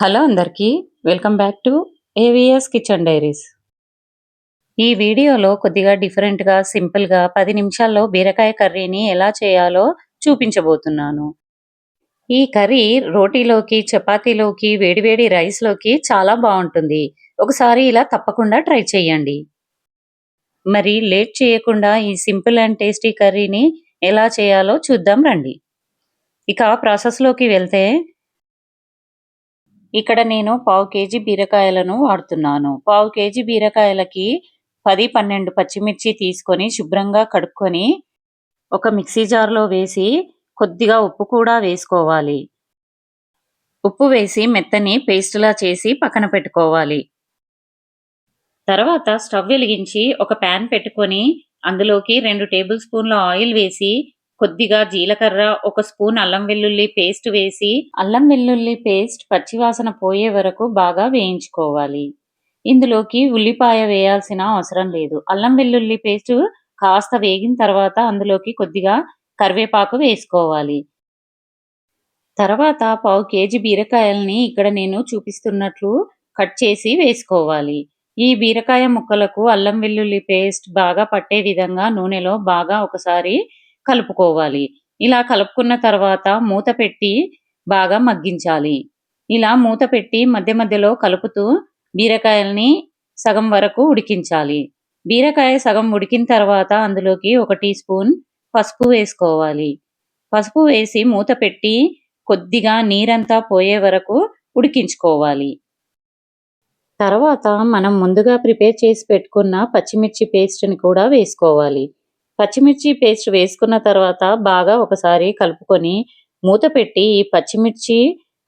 Hello అందరికీ welcome back to AVS kitchen diaries. ఈ వీడియోలో కొద్దిగా డిఫరెంట్గా సింపుల్గా పది నిమిషాల్లో బీరకాయ కర్రీని ఎలా చేయాలో చూపించబోతున్నాను. ఈ కర్రీ రోటీలోకి చపాతీలోకి వేడివేడి రైస్లోకి చాలా బాగుంటుంది. ఒకసారి ఇలా తప్పకుండా ట్రై చేయండి. మరి లేట్ చేయకుండా ఈ సింపుల్ అండ్ టేస్టీ కర్రీని ఎలా చేయాలో చూద్దాం రండి. ఇక ప్రాసెస్లోకి వెళ్తే ఇక్కడ నేను పావు కేజీ బీరకాయలను వాడుతున్నాను. పావు కేజీ బీరకాయలకి పది పన్నెండు పచ్చిమిర్చి తీసుకొని శుభ్రంగా కడుక్కొని ఒక మిక్సీ జార్లో వేసి కొద్దిగా ఉప్పు కూడా వేసుకోవాలి. ఉప్పు వేసి మెత్తని పేస్టులా చేసి పక్కన పెట్టుకోవాలి. తర్వాత స్టవ్ వెలిగించి ఒక ప్యాన్ పెట్టుకొని అందులోకి రెండు టేబుల్ స్పూన్ల ఆయిల్ వేసి కొద్దిగా జీలకర్ర ఒక స్పూన్ అల్లం వెల్లుల్లి పేస్ట్ వేసి అల్లం వెల్లుల్లి పేస్ట్ పచ్చివాసన పోయే వరకు బాగా వేయించుకోవాలి. ఇందులోకి ఉల్లిపాయ వేయాల్సిన అవసరం లేదు. అల్లం వెల్లుల్లి పేస్ట్ కాస్త వేగిన తర్వాత అందులోకి కొద్దిగా కరివేపాకు వేసుకోవాలి. తర్వాత పావు కేజీ బీరకాయల్ని ఇక్కడ నేను చూపిస్తున్నట్లు కట్ చేసి వేసుకోవాలి. ఈ బీరకాయ ముక్కలకు అల్లం వెల్లుల్లి పేస్ట్ బాగా పట్టే విధంగా నూనెలో బాగా ఒకసారి కలుపుకోవాలి. ఇలా కలుపుకున్న తర్వాత మూత పెట్టి బాగా మగ్గించాలి. ఇలా మూత పెట్టి మధ్య మధ్యలో కలుపుతూ బీరకాయల్ని సగం వరకు ఉడికించాలి. బీరకాయ సగం ఉడికిన తర్వాత అందులోకి ఒక టీ స్పూన్ పసుపు వేసుకోవాలి. పసుపు వేసి మూత పెట్టి కొద్దిగా నీరంతా పోయే వరకు ఉడికించుకోవాలి. తర్వాత మనం ముందుగా ప్రిపేర్ చేసి పెట్టుకున్న పచ్చిమిర్చి పేస్ట్ని కూడా వేసుకోవాలి. పచ్చిమిర్చి పేస్ట్ వేసుకున్న తర్వాత బాగా ఒకసారి కలుపుకొని మూత పెట్టి ఈ పచ్చిమిర్చి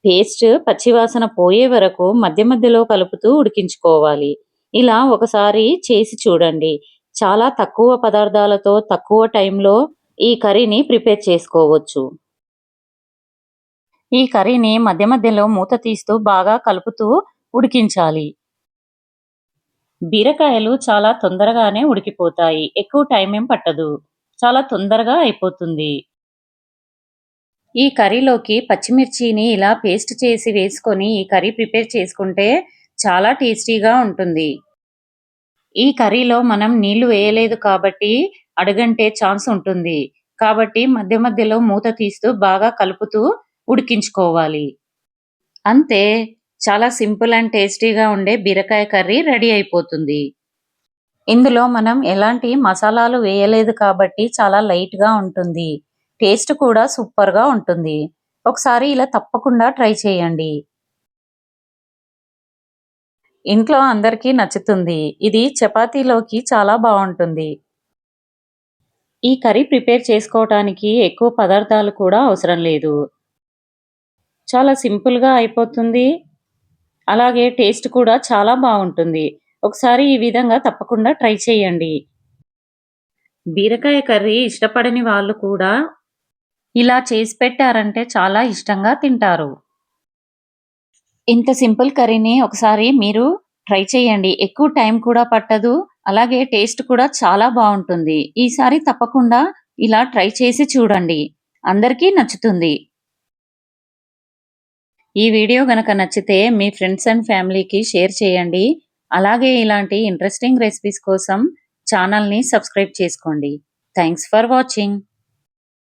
పేస్ట్ పచ్చివాసన పోయే వరకు మధ్య మధ్యలో కలుపుతూ ఉడికించుకోవాలి. ఇలా ఒకసారి చేసి చూడండి. చాలా తక్కువ పదార్థాలతో తక్కువ టైంలో ఈ కర్రీని ప్రిపేర్ చేసుకోవచ్చు. ఈ కర్రీని మధ్య మధ్యలో మూత తీస్తూ బాగా కలుపుతూ ఉడికించాలి. బీరకాయలు చాలా తొందరగానే ఉడికిపోతాయి. ఎక్కువ టైం ఏం పట్టదు. చాలా తొందరగా అయిపోతుంది. ఈ కర్రీలోకి పచ్చిమిర్చిని ఇలా పేస్ట్ చేసి వేసుకొని ఈ కర్రీ ప్రిపేర్ చేసుకుంటే చాలా టేస్టీగా ఉంటుంది. ఈ కర్రీలో మనం నీళ్ళు వేయలేదు కాబట్టి అడగంటే ఛాన్స్ ఉంటుంది. కాబట్టి మధ్య మధ్యలో మూత తీస్తూ బాగా కలుపుతూ ఉడికించుకోవాలి. అంతే. చాలా సింపుల్ అండ్ టేస్టీగా ఉండే బీరకాయ కర్రీ రెడీ అయిపోతుంది. ఇందులో మనం ఎలాంటి మసాలాలు వేయలేదు కాబట్టి చాలా లైట్గా ఉంటుంది. టేస్ట్ కూడా సూపర్గా ఉంటుంది. ఒకసారి ఇలా తప్పకుండా ట్రై చేయండి. ఇంట్లో అందరికీ నచ్చుతుంది. ఇది చపాతీలోకి చాలా బాగుంటుంది. ఈ కర్రీ ప్రిపేర్ చేసుకోవటానికి ఎక్కువ పదార్థాలు కూడా అవసరం లేదు. చాలా సింపుల్గా అయిపోతుంది. అలాగే టేస్ట్ కూడా చాలా బాగుంటుంది. ఒకసారి ఈ విధంగా తప్పకుండా ట్రై చేయండి. బీరకాయ కర్రీ ఇష్టపడని వాళ్ళు కూడా ఇలా చేసి పెట్టారంటే చాలా ఇష్టంగా తింటారు. ఇంత సింపుల్ కర్రీని ఒకసారి మీరు ట్రై చేయండి. ఎక్కువ టైం కూడా పట్టదు. అలాగే టేస్ట్ కూడా చాలా బాగుంటుంది. ఈసారి తప్పకుండా ఇలా ట్రై చేసి చూడండి. అందరికీ నచ్చుతుంది. ఈ వీడియో గనక నచ్చితే మీ ఫ్రెండ్స్ అండ్ ఫ్యామిలీకి షేర్ చేయండి. అలాగే ఇలాంటి ఇంట్రెస్టింగ్ రెసిపీస్ కోసం ఛానల్ని సబ్స్క్రైబ్ చేసుకోండి. Thanks for watching.